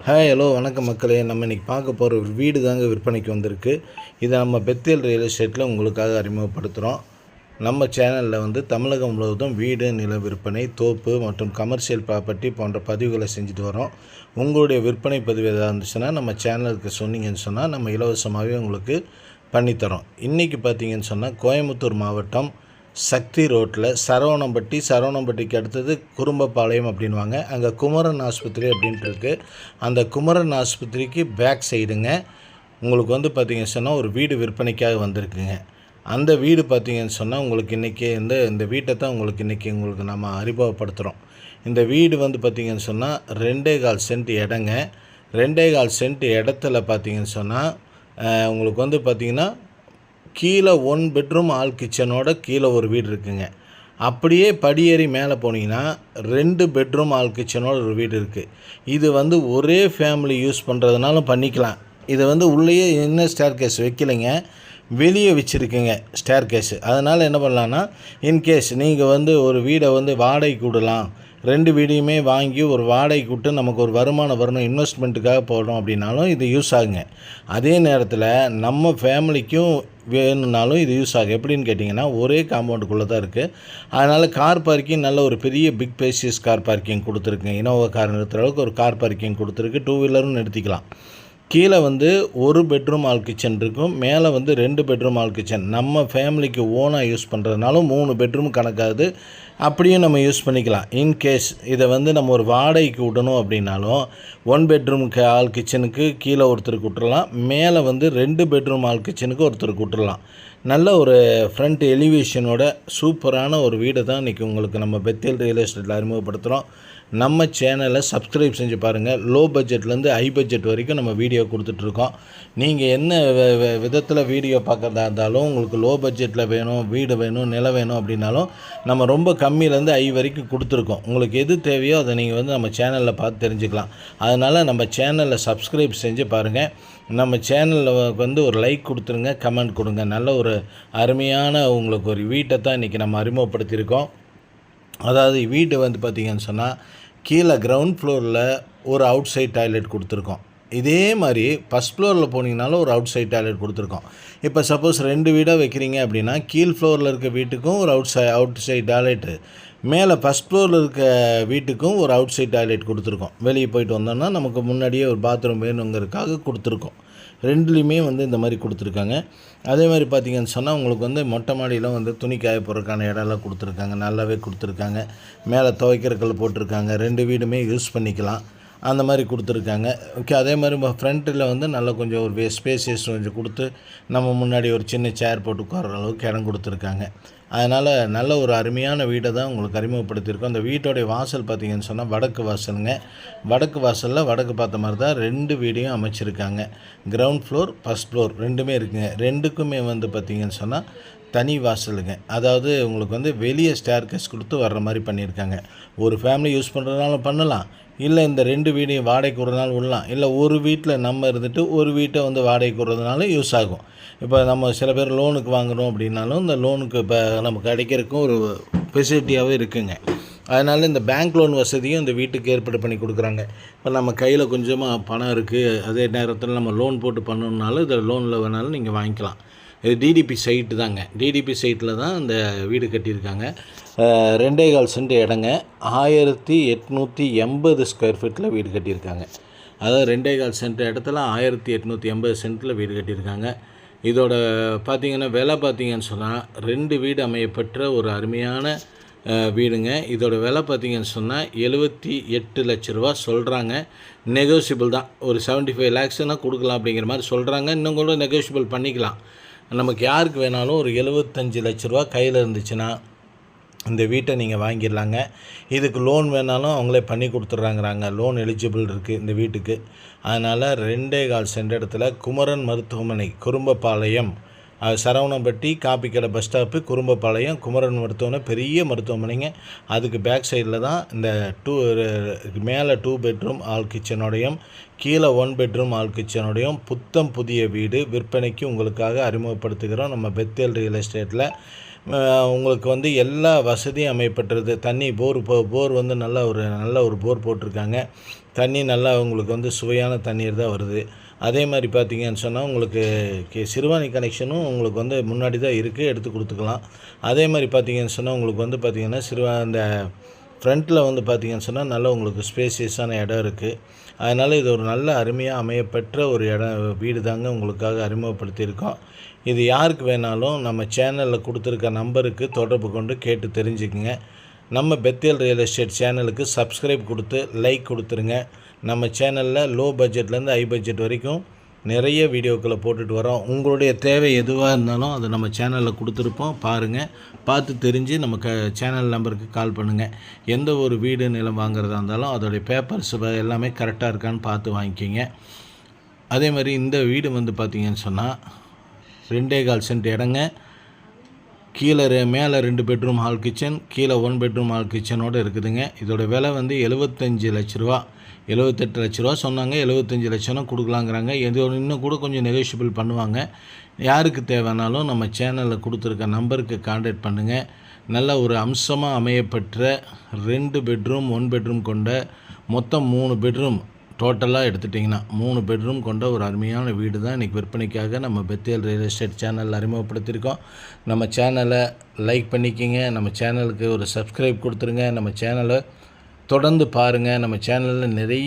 Hi hello வணக்கம் மக்களே. நம்ம இன்றைக்கி பார்க்க போகிற ஒரு வீடு தாங்க விற்பனைக்கு வந்திருக்கு. இதை நம்ம பெத்தேல் ரியல் எஸ்டேட்டில் உங்களுக்காக அறிமுகப்படுத்துகிறோம் நம்ம சேனலில் வந்து தமிழகம் முழுவதும் வீடு நில விற்பனை தோப்பு மற்றும் கமர்ஷியல் ப்ராப்பர்ட்டி போன்ற பதிவுகளை செஞ்சுட்டு வரோம். உங்களுடைய விற்பனை பதிவு எதாவது இருந்துச்சுன்னா நம்ம சேனலுக்கு சொன்னீங்கன்னு சொன்னால் நம்ம இலவசமாகவே உங்களுக்கு பண்ணித்தரோம். இன்றைக்கி பார்த்தீங்கன்னு சொன்னால் கோயம்புத்தூர் மாவட்டம் சக்தி ரோட்டில் சரவணம்பட்டி சரவணம்பட்டிக்கு அடுத்தது குறும்பப்பாளையம் அப்படின்வாங்க அங்கே குமரன் ஆஸ்பத்திரி அப்படின்ட்டு இருக்குது அந்த குமரன் ஆஸ்பத்திரிக்கு பேக் சைடுங்க. உங்களுக்கு வந்து பார்த்தீங்கன்னு சொன்னால் ஒரு வீடு விற்பனைக்காக வந்திருக்குங்க. அந்த வீடு பார்த்தீங்கன்னு சொன்னால் உங்களுக்கு இன்றைக்கி இந்த இந்த வீட்டை தான் உங்களுக்கு இன்றைக்கி உங்களுக்கு நம்ம அறிமுகப்படுத்துகிறோம் இந்த வீடு வந்து பார்த்திங்கன்னு சொன்னால் ரெண்டே கால் சென்ட் இடங்க. ரெண்டே கால் சென்ட் இடத்துல பார்த்தீங்கன்னு சொன்னால் உங்களுக்கு வந்து பார்த்திங்கன்னா கீழே ஒன் பெட்ரூம் ஆல் கிச்சனோட கீழே ஒரு வீடு இருக்குங்க. அப்படியே படியேறி மேலே போனீங்கன்னா ரெண்டு பெட்ரூம் ஆல் கிச்சனோட ஒரு வீடு இருக்குது இது வந்து ஒரே ஃபேமிலி யூஸ் பண்ணுறதுனாலும் பண்ணிக்கலாம். இது வந்து உள்ளேயே என்ன ஸ்டேர் கேஸ் வைக்கலைங்க. வெளியே வச்சுருக்குங்க ஸ்டேர் கேஸு அதனால் என்ன பண்ணலான்னா இன்கேஸ் நீங்கள் வந்து ஒரு வீடை வந்து வாடகைக்கு விடலாம். ரெண்டு வீடையுமே வாங்கி ஒரு வாடகைக்கு விட்டு நமக்கு ஒரு வருமானம் வரணும் இன்வெஸ்ட்மெண்ட்டுக்காக போடணும் அப்படின்னாலும் இது யூஸ் ஆகுங்க. அதே நேரத்தில் நம்ம ஃபேமிலிக்கும் வேணும்னாலும் இது யூஸ் ஆகும். எப்படின்னு கேட்டிங்கன்னா ஒரே காம்பவுண்டுக்குள்ளே தான் இருக்குது அதனால் கார் பார்க்கிங் நல்ல ஒரு பெரிய பிக் பேசியஸ் கார் பார்க்கிங் கொடுத்துருக்குங்க. இனோவா கார் நிறுத்துகிற அளவுக்கு ஒரு கார் பார்க்கிங் கொடுத்துருக்கு. டூ வீலரும் நிறுத்திக்கலாம் கீழே வந்து ஒரு பெட்ரூம் ஆல் கிச்சன் இருக்கும். மேலே வந்து ரெண்டு பெட்ரூம் ஆல் கிச்சன் நம்ம ஃபேமிலிக்கு ஓனாக யூஸ் பண்ணுறதுனாலும் மூணு பெட்ரூம் கணக்காகுது. அப்படியும் நம்ம யூஸ் பண்ணிக்கலாம். இன்கேஸ் இதை வந்து நம்ம ஒரு வாடகைக்கு விடணும் அப்படின்னாலும் ஒன் பெட்ரூமுக்கு ஆல் கிச்சனுக்கு கீழே ஒருத்தருக்கு விட்டுறலாம். மேலே வந்து ரெண்டு பெட்ரூம் ஆல் கிச்சனுக்கு ஒருத்தருக்கு விட்டுறலாம். நல்ல ஒரு ஃப்ரண்ட் எலிவேஷனோட சூப்பரான ஒரு வீடை தான் இன்றைக்கி உங்களுக்கு நம்ம பெத்தேல் ரியல் எஸ்டேட்டில் அறிமுகப்படுத்துகிறோம் நம்ம சேனலை சப்ஸ்கிரைப் செஞ்சு பாருங்கள் லோ பட்ஜெட்லேருந்து ஹை பட்ஜெட் வரைக்கும் நம்ம வீடியோ கொடுத்துட்ருக்கோம். நீங்கள் என்ன விதத்தில் வீடியோ பார்க்குறதா இருந்தாலும் உங்களுக்கு லோ பட்ஜெட்டில் வேணும் வீடு வேணும் நிலம் வேணும் அப்படின்னாலும் நம்ம ரொம்ப கம்மியிலேருந்து ஹை வரைக்கும் கொடுத்துருக்கோம். உங்களுக்கு எது தேவையோ அதை நீங்கள் வந்து நம்ம சேனலில் பார்த்து தெரிஞ்சுக்கலாம். அதனால் நம்ம சேனலில் சப்ஸ்கிரைப் செஞ்சு பாருங்கள் நம்ம சேனலில் வந்து ஒரு லைக் கொடுத்துருங்க கமெண்ட் கொடுங்க. நல்ல ஒரு அருமையான உங்களுக்கு ஒரு வீட்டை தான் இன்றைக்கி நம்ம அறிமுகப்படுத்தியிருக்கோம். அதாவது வீடு வந்து பார்த்திங்கன்னு சொன்னால் கீழே கிரவுண்ட் ஃப்ளோரில் ஒரு அவுட் சைட் டாய்லெட் கொடுத்துருக்கோம். இதே மாதிரி ஃபஸ்ட் ஃப்ளோரில் போனீங்கனாலும் ஒரு அவுட் சைட் டாய்லெட் கொடுத்துருக்கோம். இப்போ சப்போஸ் ரெண்டு வீடாக வைக்கிறீங்க அப்படின்னா கீழ் ஃப்ளோரில் இருக்க வீட்டுக்கும் ஒரு outside outside toilet மேலே ஃபஸ்ட் ஃப்ளோரில் இருக்க வீட்டுக்கும் ஒரு அவுட் சைட் டாய்லெட் கொடுத்துருக்கோம். வெளியே போயிட்டு வந்தோம்னா நமக்கு முன்னாடியே ஒரு பாத்ரூம் வேணுங்கிறதுக்காக கொடுத்துருக்கோம். ரெண்டுலேயுமே வந்து இந்த மாதிரி கொடுத்துருக்காங்க. அதே மாதிரி பார்த்தீங்கன்னு சொன்னால் உங்களுக்கு வந்து மொட்டை மாடியில் வந்து துணி காய போடுறதுக்கான இடம்லாம் கொடுத்துருக்காங்க. நல்லாவே கொடுத்துருக்காங்க. மேலே துவைக்கிறக்கல் போட்டிருக்காங்க. ரெண்டு வீடுமே யூஸ் பண்ணிக்கலாம். அந்த மாதிரி கொடுத்துருக்காங்க. ஓகே அதே மாதிரி ஃப்ரண்ட்டில் வந்து நல்லா கொஞ்சம் ஒரு ஸ்பேசியஸ் கொஞ்சம் கொடுத்து நம்ம முன்னாடி ஒரு சின்ன சேர் போட்டு உட்கார்ற அளவுக்கு இடம் கொடுத்துருக்காங்க. அதனால் நல்ல ஒரு அருமையான வீடை தான் உங்களுக்கு அறிமுகப்படுத்தியிருக்கோம். அந்த வீட்டோடைய வாசல் பார்த்தீங்கன்னு சொன்னால் வடக்கு வாசலுங்க. வடக்கு வாசலில் வடக்கு பார்த்த மாதிரி தான் ரெண்டு வீடையும் அமைச்சிருக்காங்க. கிரவுண்ட் ஃப்ளோர் ஃபஸ்ட் ஃப்ளோர் ரெண்டுமே இருக்குங்க. ரெண்டுக்குமே வந்து பார்த்திங்கன்னு சொன்னால் தனி வாசலுங்க. அதாவது உங்களுக்கு வந்து வெளியே ஸ்டேர்கேஸ் கொடுத்து வர்ற மாதிரி பண்ணியிருக்காங்க. ஒரு ஃபேமிலி யூஸ் பண்ணுறதுனாலும் பண்ணலாம். இல்லை இந்த ரெண்டு வீடையும் வாடகைக்கு விடுறதுனாலும் விடலாம். இல்லை ஒரு வீட்டில் நம்ம இருந்துட்டு ஒரு வீட்டை வந்து வாடகைக்கு விடுறதுனால யூஸ் ஆகும். இப்போ நம்ம சில பேர் லோனுக்கு வாங்குகிறோம் அப்படின்னாலும் இந்த லோனுக்கு இப்போ நமக்கு கிடைக்கிறதுக்கும் ஒரு ஃபெசிலிட்டியாகவே இருக்குங்க. அதனால் இந்த பேங்க் லோன் வசதியும் இந்த வீட்டுக்கு ஏற்பாடு பண்ணி கொடுக்குறாங்க. இப்போ நம்ம கையில் கொஞ்சமாக பணம் இருக்குது அதே நேரத்தில் நம்ம லோன் போட்டு பண்ணணுன்னாலும் இதில் லோனில் வேணாலும் நீங்கள் வாங்கிக்கலாம். இது டிடிபி சைட்டு தாங்க. டிடிபி சைட்டில் தான் இந்த வீடு கட்டியிருக்காங்க. ரெண்டே கால் சென்ட் இடங்க. ஆயிரத்தி எட்நூற்றி எண்பது ஸ்கொயர் ஃபீட்டில் வீடு கட்டியிருக்காங்க. அதாவது ரெண்டே கால் சென்ட் இடத்துல ஆயிரத்தி எட்நூற்றி எண்பது சென்ட்டில் வீடு கட்டியிருக்காங்க. இதோட பார்த்தீங்கன்னா விலை பார்த்தீங்கன்னு சொன்னால் ரெண்டு வீடு அமையப்பெற்ற ஒரு அருமையான வீடுங்க. இதோட விலை பார்த்தீங்கன்னு சொன்னால் எழுபத்தி எட்டு லட்ச ரூபா சொல்கிறாங்க நெகோசியபிள் தான். ஒரு செவன்ட்டி ஃபைவ் லேக்ஸ்னால் கொடுக்கலாம் அப்படிங்கிற மாதிரி சொல்கிறாங்க இன்னும் கூட நெகோசியபிள் பண்ணிக்கலாம். நமக்கு யாருக்கு வேணாலும் ஒரு எழுபத்தஞ்சு லட்ச ரூபா கையில் இருந்துச்சுன்னா இந்த வீட்டை நீங்கள் வாங்கிடலாங்க. இதுக்கு லோன் வேணாலும் அவங்களே பண்ணி கொடுத்துட்றாங்கிறாங்க. லோன் எலிஜிபிள் இருக்குது இந்த வீட்டுக்கு. அதனால் ரெண்டே கால் சென்ற இடத்துல குமரன் மருத்துவமனை குறும்பபாளையம் சரவணம்பட்டி காப்பிக்கடை பஸ் ஸ்டாப்பு குறும்பப்பாளையம் குமரன் மருத்துவமனை பெரிய மருத்துவமனைங்க. அதுக்கு பேக் சைடில் தான் இந்த டூ மேலே டூ பெட்ரூம் ஆல் கிச்சனோடையும் கீழே ஒன் பெட்ரூம் ஆல் கிச்சனோடையும் புத்தம் புதிய வீடு. விற்பனைக்கு உங்களுக்காக அறிமுகப்படுத்துகிறோம். நம்ம பெத்தேல் ரியல் எஸ்டேட்டில் உங்களுக்கு வந்து எல்லா வசதியும் அமைப்பட்டுருது. தண்ணி போர் போ போர் வந்து நல்ல ஒரு நல்ல ஒரு போர் போட்டிருக்காங்க. தண்ணி நல்லா உங்களுக்கு வந்து சுவையான தண்ணீர் தான் வருது. அதே மாதிரி பார்த்தீங்கன்னு சொன்னால் உங்களுக்கு கே சிறுவாணி கனெக்ஷனும் உங்களுக்கு வந்து முன்னாடி தான் இருக்குது எடுத்து கொடுத்துக்கலாம். அதே மாதிரி பார்த்தீங்கன்னு சொன்னால் உங்களுக்கு வந்து பார்த்தீங்கன்னா சிறுவா அந்த ஃப்ரண்ட்டில் வந்து பார்த்தீங்கன்னு சொன்னால் நல்ல உங்களுக்கு ஸ்பேசியஸான இடம் இருக்குது. அதனால் இது ஒரு நல்ல அருமையாக அமையப்பெற்ற ஒரு இடம் வீடு தாங்க உங்களுக்காக அறிமுகப்படுத்தியிருக்கோம். இது யாருக்கு வேணாலும் நம்ம சேனலில் கொடுத்துருக்க நம்பருக்கு தொடர்பு கொண்டு கேட்டு தெரிஞ்சுக்குங்க. நம்ம பெத்தேல் ரியல் எஸ்டேட் சேனலுக்கு சப்ஸ்கிரைப் கொடுத்து லைக் கொடுத்துருங்க. நம்ம சேனலில் லோ பட்ஜெட்லேருந்து ஹை பட்ஜெட் வரைக்கும் நிறைய வீடியோக்களை போட்டுட்டு வரோம். உங்களுடைய தேவை எதுவாக இருந்தாலும் அதை நம்ம சேனலில் கொடுத்துருப்போம். பாருங்கள் பார்த்து தெரிஞ்சு நம்ம க சேனல் நம்பருக்கு கால் பண்ணுங்கள் எந்த ஒரு வீடு நிலம் வாங்குறதா இருந்தாலும் அதோடைய பேப்பர்ஸ் எல்லாமே கரெக்டாக இருக்கான்னு பார்த்து வாங்கிக்கிங்க. அதே மாதிரி இந்த வீடு வந்து பார்த்திங்கன்னு சொன்னால் ரெண்டே கால் சென்ட் இடங்க. கீழே ரெ- மேலே ரெண்டு பெட்ரூம் ஹால் கிச்சன் கீழே ஒன் பெட்ரூம் ஹால் கிச்சனோடு இருக்குதுங்க. இதோட விலை வந்து எழுபத்தஞ்சு லட்ச ரூபா. எழுபத்தெட்டு லட்ச ரூபா சொன்னாங்க. எழுபத்தஞ்சு லட்சம் கொடுக்கலாங்கிறாங்க. இது இன்னும் கூட கொஞ்சம் நெகோஷியபிள் பண்ணுவாங்க. யாருக்கு தேவைனாலும் நம்ம சேனலில் கொடுத்துருக்க நம்பருக்கு காண்டாக்ட் பண்ணுங்கள் நல்ல ஒரு அம்சமாக அமையப்பெற்ற ரெண்டு பெட்ரூம் ஒன் பெட்ரூம் கொண்ட மொத்தம் மூணு பெட்ரூம் டோட்டலாக எடுத்துட்டிங்கன்னா மூணு பெட்ரூம் கொண்ட ஒரு அருமையான வீடு தான் இன்றைக்கி விற்பனைக்காக நம்ம பெத்தேல் ரியல் எஸ்டேட் சேனலில் அறிமுகப்படுத்தியிருக்கோம். நம்ம சேனலை லைக் பண்ணிக்கிங்க. நம்ம சேனலுக்கு ஒரு சப்ஸ்கிரைப் கொடுத்துருங்க. நம்ம சேனலை தொடர்ந்து பாருங்கள் நம்ம சேனலில் நிறைய